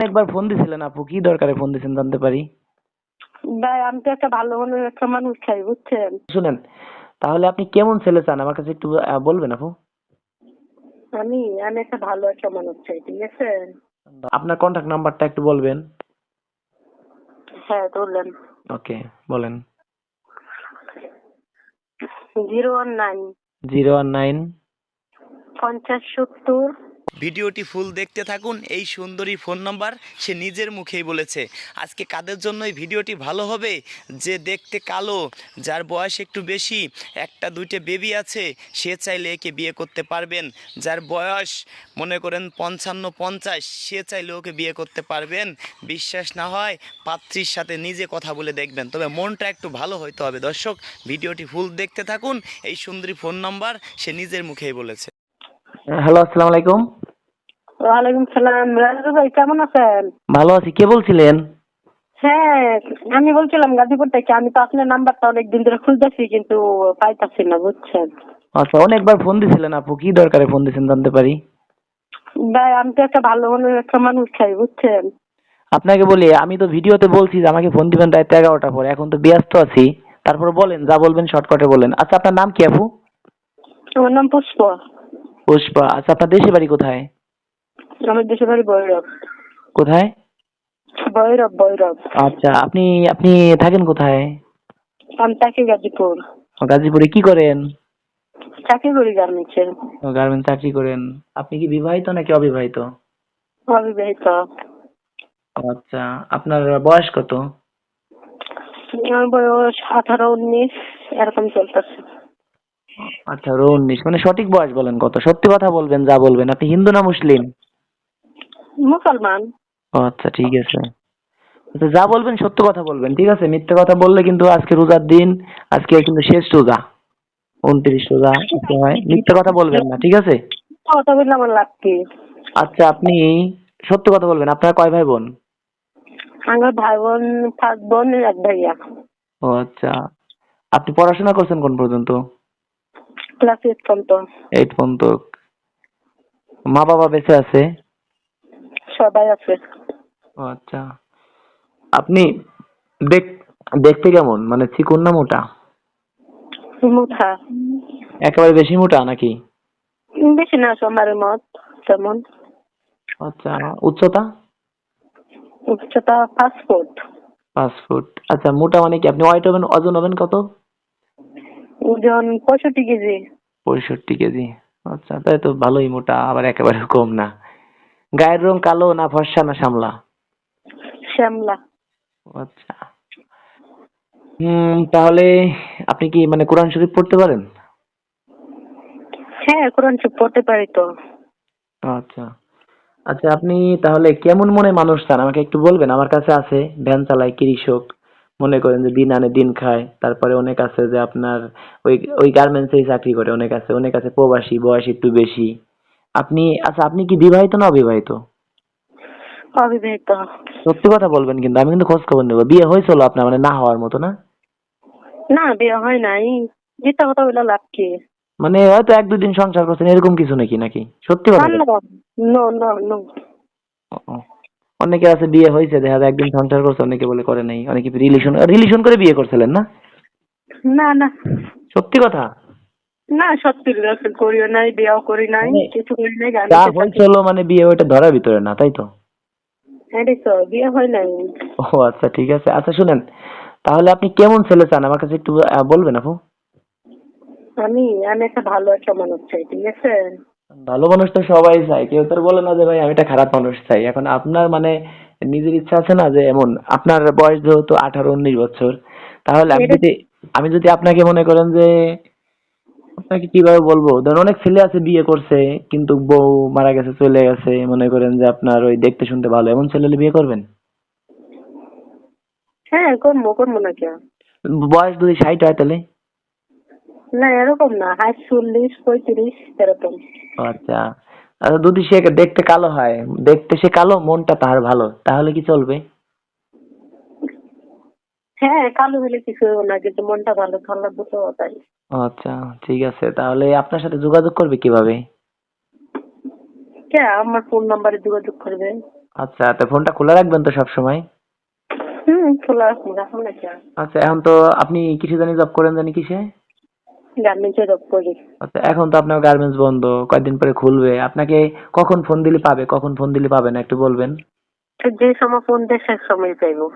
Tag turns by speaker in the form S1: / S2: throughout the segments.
S1: একবার ফোন দিছিলেন আপু কি দরকারে ফোন দিছেন জানতে পারি?
S2: ভাই আমি তো একটা ভালো মনের একটা মানুষ চাই বুঝছেন?
S1: শুনেন তাহলে আপনি কেমন ছেলে চান? আমার কাছে একটু আহ, বলবেন আপু?
S2: আমি আমি একটা ভালো একটা মানুষ চাই ঠিক আছে?
S1: আপনার কন্টাক্ট নাম্বারটা একটু বলবেন।
S2: হ্যাঁ বললেন
S1: ওকে বলেন।
S2: Zero one nine.
S1: Zero one nine.
S2: পঞ্চাশ সত্তর।
S3: ভিডিওটি ফুল দেখতে থাকুন। এই সুন্দরী ফোন নাম্বার সে নিজের মুখেই বলেছে। আজকে কাদের জন্য এই ভিডিওটি ভালো হবে? যে দেখতে কালো, যার বয়স একটু বেশি, একটা দুইটা বেবি আছে, সে চাইলে একে বিয়ে করতে পারবেন। যার বয়স মনে করেন পঞ্চান্ন, পঞ্চাশ, সে চাইলে ওকে বিয়ে করতে পারবেন। বিশ্বাস না হয় পাত্রীর সাথে নিজে কথা বলে দেখবেন। তবে মনটা একটু ভালো হইতে হবে। দর্শক, ভিডিওটি ফুল দেখতে থাকুন। এই সুন্দরী ফোন নাম্বার সে নিজের মুখেই বলেছে।
S1: হ্যালো, আসসালামু আলাইকুম।
S2: ওয়ালাইকুম সালাম। রাজু ভাই কেমন আছেন?
S1: ভালো আছি। কে বলছিলেন?
S2: হ্যাঁ আমি বলছিলাম গাজীপুর থেকে। আমি তো আপনার নাম্বারটা অনেকদিন ধরে খুঁজতেছি কিন্তু পাইতাছি না বুঝছেন?
S1: আচ্ছা অনেকবার ফোন দিছিলেন আপু। কি দরকারে ফোন দিছেন জানতে পারি?
S2: ভাই আমি তো একটা ভালো মনের একটা মানুষ চাই বুঝছেন?
S1: আপনাকে বলি আমি তো ভিডিওতে বলছি যে আমাকে ফোন দিবেন রাত এগারোটার পরে। এখন তো ব্যস্ত আছি। তারপর বলেন যা বলবেন শর্টকাটে বলেন। আচ্ছা আপনার নাম কি আপু?
S2: আমার নাম পুষ্প।
S1: পুষ্পা। আচ্ছা আপনার দেশে বাড়ি কোথায়?
S2: আমার দেশের বাড়ি ভৈরব
S1: কোথায়?
S2: ভৈরব ভৈরব
S1: আচ্ছা আপনি আপনি থাকেন কোথায়?
S2: আমি থাকি গাজীপুর।
S1: গাজীপুরে কি করেন?
S2: চাকরি করি গার্মেন্টসে
S1: চাকরি করেন। আপনি কি বিবাহিত নাকি অবিবাহিত?
S2: অবিবাহিত।
S1: আচ্ছা আপনার বয়স কত?
S2: আমার বয়স আঠারো উনিশ এরকম চলতেছে।
S1: আঠারো উনিশ মানে সঠিক বয়স বলেন কত? সত্যি কথা বলবেন যা বলবেন। আপনি হিন্দু না মুসলিম?
S2: মুসলমান।
S1: ও আচ্ছা ঠিক আছে। আচ্ছা যা বলবেন সত্য কথা বলবেন ঠিক আছে? মিথ্যে কথা বললে কিন্তু আজকে রোজার দিন আজকে কিন্তু শেষ রোজা উনত্রিশ রোজা আজকে হয়। মিথ্যে কথা বলবেন না ঠিক আছে?
S2: কথা বললে আমার লাভ কি?
S1: আচ্ছা আপনি সত্য কথা বলবেন আপনার কয় ভাই বোন
S2: আমার ভাই বোন পাঁচ বোন এক ভাইয়া।
S1: ও আচ্ছা আপনি পড়াশোনা করছেন কোন পর্যন্ত?
S2: ক্লাস এইট পর্যন্ত।
S1: এইট পর্যন্ত। মা বাবা বেঁচে আছে?
S2: সবাই আছে।
S1: ও আচ্ছা। আপনি দেখ দেখতে কেমন? মানে চিকন না মোটা?
S2: মুঠা
S1: একেবারে বেশি মোটা নাকি?
S2: বেশি না সোমারের মত তেমন।
S1: আচ্ছা উচ্চতা?
S2: উচ্চতা পাঁচ ফুট।
S1: পাঁচ ফুট। আচ্ছা মোটা মানে কি? আপনি ওয়াইট হবেন ওজন হবেন কত?
S2: ওজন পঁয়ষট্টি কেজি।
S1: পঁয়ষট্টি কেজি। আচ্ছা তাই তো ভালোই মোটা আবার একেবারে কম না। গায়ের রং কালো না ফর্সা না শ্যামলা?
S2: শ্যামলা।
S1: আচ্ছা। হুম তাহলে আপনি কি মানে কোরআন শরীফ পড়তে পারেন?
S2: হ্যাঁ কোরআন চুপ পড়তে পারি তো।
S1: আচ্ছা। আচ্ছা আপনি তাহলে কেমন মনে মানুষ চান আমাকে একটু বলবেন আমার কাছে আছে ভ্যান চালায় কৃষক মনে করেন যে দিন আনে দিন খায় তারপরে অনেক আছে যে আপনার ওই ওই গার্মেন্টসেই চাকরি করে অনেক আছে অনেক আছে প্রবাসী বয়স একটু বেশি। আপনি আচ্ছা আপনি কি বিবাহিত না অবিবাহিত?
S2: অবিবাহিত।
S1: সত্যি কথা বলবেন কিন্তু আমি কিন্তু খোঁজ খবর নেব। বিয়ে হয়েছিল আপনার মানে না হওয়ার মতো না?
S2: না বিয়ে হয় নাই। মিথ্যা কথা বলে লাভ কি?
S1: মানে হয়তো এক দুই দিন সংসার করছেন এরকম কিছু নাকি নাকি? সত্যি কথা
S2: নো নো নো
S1: ও, ও। অনেকে আছে বিয়ে হয়েছে দেখা যায় একদিন সংসার করছে অনেকে বলে করে নাই। অনেকে রিলেশন রিলেশন করে বিয়ে করছিলেন না?
S2: না না।
S1: সত্যি কথা?
S2: না সত্যি করিও নাই বিয়েও করি নাই
S1: মানে
S2: কিছু করি নাই
S1: যা হয়েছিল মানে বিয়ে ওইটা ধরার ভিতরে না তাই তো?
S2: হ্যাঁ রে তো বিয়ে হয় নাই।
S1: ও আচ্ছা ঠিক আছে। আচ্ছা শুনেন তাহলে আপনি কেমন ছেলে চান? আমার কাছে একটু বলবেন আপু।
S2: আমি আমি একটা ভালো একটা মানুষ চাই ঠিক আছে?
S1: ভালো মানুষ তো সবাই চায়। কেউ তো বলে না যে ভাই আমি একটা খারাপ মানুষ চাই। এখন আপনার মানে নিজের ইচ্ছা আছে না যে এমন আপনার বয়স যেহেতু আঠারো উনিশ বছর তাহলে আমি যদি আমি যদি আপনাকে মনে করেন যে আপনাকে কীভাবে বলব? ধরুন অনেক ছেলে আছে বিয়ে করছে কিন্তু বউ মারা গেছে চলে গেছে মনে করেন যে আপনার ওই দেখতে শুনতে ভালো। এমন ছেলে হলে বিয়ে করবেন?
S2: হ্যাঁ করব করব না কেন?
S1: বয়স যদি ষাট হয় তাহলে?
S2: না এরকম না হাই চল্লিশ পঁয়ত্রিশ এরকম।
S1: আচ্ছা। আচ্ছা যদি সে দেখতে কালো হয় দেখতে সে কালো মনটা তাহার ভালো তাহলে কি চলবে?
S2: হ্যাঁ কালো হলে কিছু না কিন্তু মনটা ভালো লাগবে তো তাই।
S1: আচ্ছা ঠিক আছে। তাহলে আপনার সাথে যোগাযোগ করবে কীভাবে?
S2: কে আমার ফোন নাম্বারে যোগাযোগ করবে।
S1: আচ্ছা তো ফোনটা খোলা রাখবেন তো সব সময়
S2: হুম খোলা আছে রাখুন না
S1: আচ্ছা এখন তো আপনি কিসে জানি জব করেন জানি কিসে?
S2: গার্মেন্টসে জব করি।
S1: আচ্ছা এখন তো আপনার গার্মেন্টস বন্ধ কয়েকদিন পরে খুলবে। আপনাকে কখন ফোন দিলে পাবে কখন ফোন দিলে পাবে না একটু বলবেন?
S2: যে সময় ফোন দেয় সে সময় পাইবো।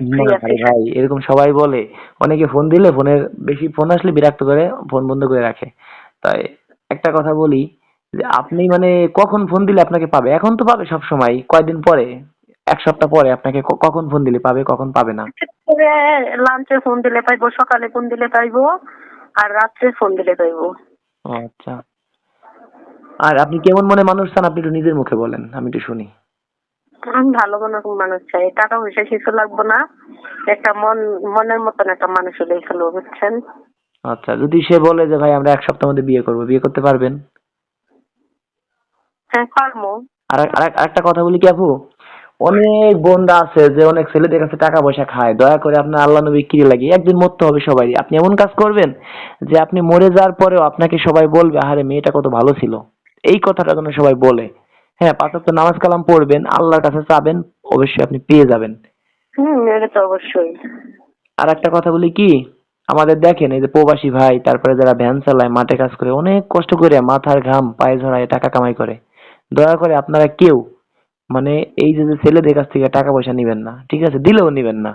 S1: না,
S2: আছে।
S1: আরে ভাই এরকম সবাই বলে। অনেকে ফোন দিলে ফোনের বেশি ফোন আসলে বিরক্ত করে ফোন বন্ধ করে রাখে। তাই একটা কথা বলি যে আপনি মানে কখন ফোন দিলে আপনাকে পাবে? এখন তো পাবে সব সময় কয়দিন পরে? এক সপ্তাহ পরে আপনাকে কখন ফোন দিলে পাবে কখন পাবে না?
S2: লাঞ্চে ফোন দিলে পাইবো সকালে ফোন দিলে পাইবো আর রাত্রে ফোন দিলে পাইবো।
S1: আচ্ছা। আর আপনি কেমন মনে মানুষ চান আপনি একটু নিজের মুখে বলেন আমি একটু শুনি।
S2: আমি ভালো কোনো মানুষ চাই। টাকা পয়সা কিছু লাগবো না। একটা মন মনের মতন একটা মানুষ হলো বুঝছেন?
S1: আচ্ছা যদি সে বলে যে ভাই আমরা এক সপ্তাহের মধ্যে বিয়ে করব বিয়ে করতে পারবেন?
S2: হ্যাঁ পারব।
S1: আর আর কথা বলি কি আপু? অনেক বোনরা আছে যে অনেক ছেলেদের কাছে টাকা পয়সা খায়। দয়া করে আপনার আল্লাহ নবী কি লাগে একদিন মরতে হবে সবাই। আপনি এমন কাজ করবেন যে আপনি মরে যাওয়ার পরেও আপনাকে সবাই বলবে আরে মেয়েটা কত ভালো ছিল। এই কথাটা যেন সবাই বলে। হ্যাঁ পাঁচ ওয়াক্ত নামাজ কালাম পড়বেন আল্লাহর কাছে চাবেন অবশ্যই আপনি পেয়ে যাবেন।
S2: হুম এটা তো অবশ্যই।
S1: আর একটা কথা বলি কি আমাদের দেখেন এই যে প্রবাসী ভাই তারপরে যারা ভ্যান চালায় মাঠে কাজ করে অনেক কষ্ট করে মাথার ঘাম পায়ে ঝরায় টাকা কামাই করে। দয়া করে আপনারা কেউ মানে এই যে যে ছেলেদের কাছ থেকে টাকা পয়সা নিবেন না ঠিক আছে? দিলেও নিবেন না।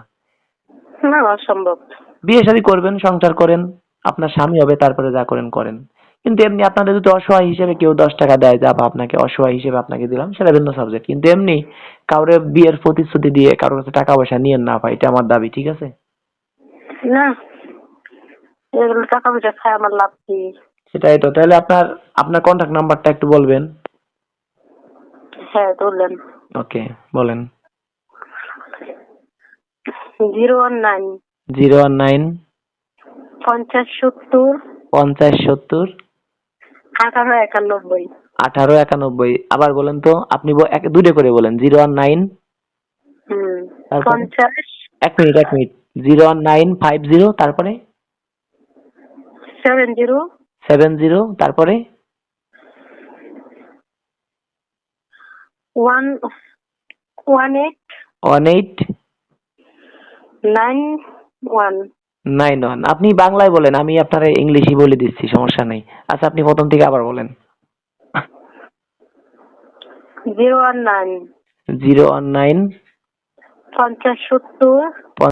S2: না অসম্ভব।
S1: বিয়ে শাদী করবেন সংসার করেন আপনার স্বামী হবে তারপরে যা করেন করেন। কিন্তু এমনি আপনাদের যদি অসহায় হিসেবে কেউ দশ টাকা দেয় যা আপনাকে অসহায় হিসেবে আপনাকে দিলাম সেটা ভিন্ন সাবজেক্ট কিন্তু এমনি কাউরে বিয়ের প্রতিশ্রুতি দিয়ে কারোর কাছে টাকা পয়সা নিয়েন না ভাই এটা আমার দাবি ঠিক আছে?
S2: না। এগুলো টাকা পয়সা খায় আমার লাভ কি?
S1: সেটাই তো। তাহলে আপনার আপনার কন্ট্যাক্ট নাম্বারটা একটু বলবেন।
S2: হ্যাঁ বললেন
S1: ওকে বলেন।
S2: Zero one nine.
S1: Zero one nine
S2: পঞ্চাশ সত্তর।
S1: পঞ্চাশ সত্তর
S2: আঠারো একানব্বই।
S1: আঠারো একানব্বই। আবার বলেন তো আপনি এক দুটো করে বলেন জিরো ওয়ান নাইন।
S2: পঞ্চাশ।
S1: এক মিনিট এক minute. Zero one nine five zero তারপরে?
S2: Seven zero.
S1: সেভেন জিরো তারপরে?
S2: One one eight.
S1: One eight.
S2: Nine one.
S1: Nine নন আপনি বাংলায় বলেন আমি আপনার ইংলিশই বলে দিচ্ছি সমস্যা নেই। আচ্ছা আপনি প্রথম থেকে আবার বলেন।
S2: Zero one nine.
S1: Zero one nine.
S2: পঞ্চাশ সত্তর।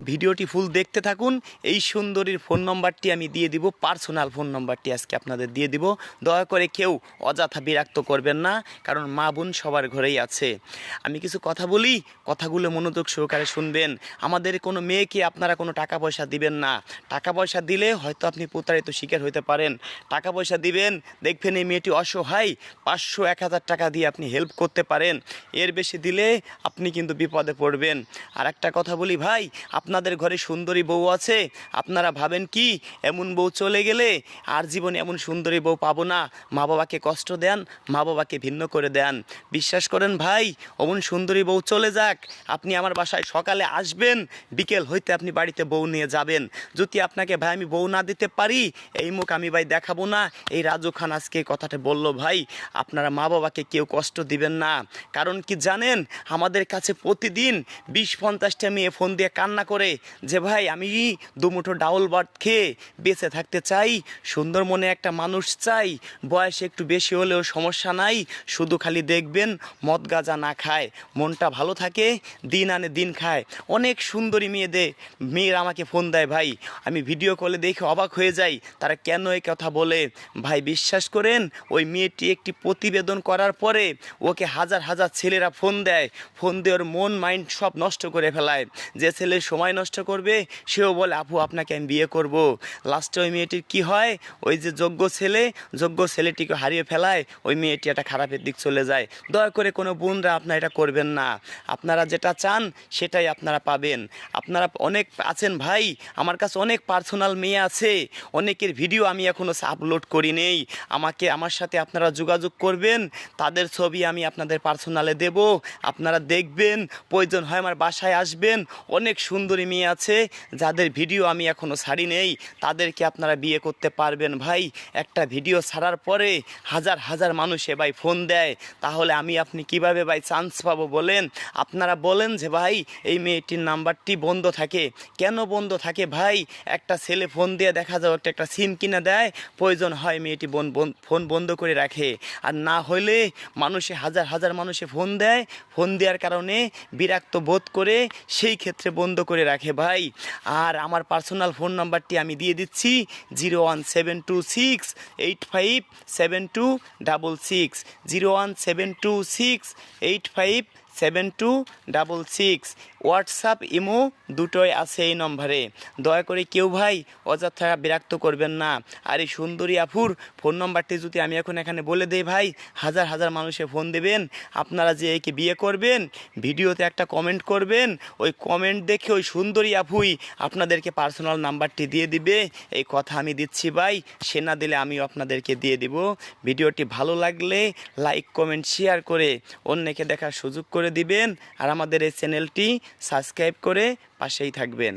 S3: ভিডিওটি ফুল দেখতে থাকুন। এই সুন্দরীর ফোন নম্বরটি আমি দিয়ে দিব পার্সোনাল ফোন নম্বরটি আজকে আপনাদের দিয়ে দিব। দয়া করে কেউ অযথা বিরক্ত করবেন না, কারণ মা বোন সবার ঘরেই আছে। আমি কিছু কথা বলি, কথাগুলো মনোযোগ সহকারে শুনবেন। আমাদের কোনো মেয়েকে আপনারা কোনো টাকা পয়সা দিবেন না। টাকা পয়সা দিলে হয়তো আপনি প্রতারিত শিকার হতে পারেন। টাকা পয়সা দিবেন, দেখবেন এই মেয়েটি অসহায়, পাঁচশো, এক হাজার টাকা দিয়ে আপনি হেল্প করতে পারেন। এর বেশি দিলে আপনি কিন্তু বিপদে পড়বেন। আর একটা কথা বলি ভাই আপনাদের ঘরে সুন্দরী বউ আছে, আপনারা ভাবেন কি, এমন বউ চলে গেলে আর জীবনে এমন সুন্দরী বউ পাবো না। মা বাবাকে কষ্ট দেন, মা বাবাকে ভিন্ন করে দেন। বিশ্বাস করেন ভাই, অমন সুন্দরী বউ চলে যাক, আপনি আমার বাসায় সকালে আসবেন, বিকেল হইতে আপনি বাড়িতে বউ নিয়ে যাবেন। যদি আপনাকে ভাই আমি বউ না দিতে পারি, এই মুখ আমি ভাই দেখাবো না। এই রাজু খান আজকে কথাটা বলল, ভাই, আপনারা মা বাবাকে কেউ কষ্ট দিবেন না। কারণ কি জানেন, আমাদের কাছে প্রতিদিন বিশ পঞ্চাশটা মেয়ে ফোন দিয়ে কান্না করে যে, ভাই, আমি দুমুঠো ডাউল ভাত খেয়ে বেঁচে থাকতে চাই, সুন্দর মনে একটা মানুষ চাই, বয়স একটু বেশি হলেও সমস্যা নাই, শুধু খালি দেখবেন মদ গাজা না খায়, মনটা ভালো থাকে, দিন আনে দিন খায়। অনেক সুন্দরী মেয়েদের, মেয়েরা আমাকে ফোন দেয়, ভাই, আমি ভিডিও কলে দেখে অবাক হয়ে যাই, তারা কেন এই কথা বলে? ভাই, বিশ্বাস করেন, ওই মেয়েটি একটি প্রতিবেদন করার পরে ওকে হাজার হাজার ছেলেরা ফোন দেয়, ফোন দিয়ে ওর মন, মাইন্ড সব নষ্ট করে ফেলায়। যে ছেলে সময় নষ্ট করবে, সেও বলে, আপু, আপনাকে আমি বিয়ে করব। লাস্টে ওই মেয়েটির কি হয়? ওই যে যোগ্য ছেলে, যোগ্য ছেলেটিকে হারিয়ে ফেলায়, ওই মেয়েটি একটা খারাপের দিক চলে যায়। দয়া করে কোনো বোনরা আপনারা এটা করবেন না। আপনারা যেটা চান, সেটাই আপনারা পাবেন। আপনারা অনেক আছেন ভাই, আমার কাছে অনেক পার্সোনাল মেয়ে আছে। অনেকের ভিডিও আমি এখনও আপলোড করি নেই। আমাকে, আমার সাথে আপনারা যোগাযোগ করবেন। তাদের ছবি আমি আপনাদের পার্সোনালে দেব। আপনারা দেখবেন, প্রয়োজন হয় আমার বাসায় আসবেন। অনেক সুন্দর সুন্দরী মেয়ে আছে, যাদের ভিডিও আমি এখনও ছাড়ি নেই, তাদেরকে আপনারা বিয়ে করতে পারবেন ভাই। একটা ভিডিও ছাড়ার পরে হাজার হাজার মানুষে ভাই ফোন দেয়। তাহলে আমি আপনি কীভাবে ভাই চান্স পাবো বলেন? আপনারা বলেন যে ভাই, এই মেয়েটির নাম্বারটি বন্ধ থাকে। কেন বন্ধ থাকে ভাই? একটা ছেলে ফোন দিয়ে দেখা যাও একটা একটা সিম কিনে দেয়। প্রয়োজন হয় মেয়েটি ফোন বন্ধ করে রাখে। আর না হলে মানুষে, হাজার হাজার মানুষে ফোন দেয়। ফোন দেওয়ার কারণে বিরক্ত বোধ করে সেই ক্ষেত্রে বন্ধ করে রাখে ভাই। আর আমার পার্সোনাল ফোন নাম্বারটি আমি দিয়ে দিচ্ছি zero one seven two six eight five seven two double six zero one seven two six eight five seven two double six WhatsApp imo দুটোই আছে এই নম্বরে। দয়া করে কেউ ভাই অযথা বিরক্ত করবেন না। আর এই সুন্দরী আফুর, ফোন নম্বরটি যদি আমি এখন এখানে বলে দেই ভাই, হাজার হাজার মানুষে ফোন দেবেন, আপনারা যে একে বিয়ে করবেন, ভিডিওতে একটা কমেন্ট করবেন, ওই কমেন্ট দেখে ওই সুন্দরী আফুই আপনাদেরকে পার্সোনাল নাম্বারটি দিয়ে দিবে। এই কথা আমি দিচ্ছি ভাই, সে না দিলে আমিও আপনাদেরকে দিয়ে দিব। ভিডিওটি ভালো লাগলে লাইক কমেন্ট শেয়ার করে অন্যকে দেখার সুযোগ করে দিবেন আর আমাদের এই চ্যানেলটি সাবস্ক্রাইব করে পাশেই থাকবেন।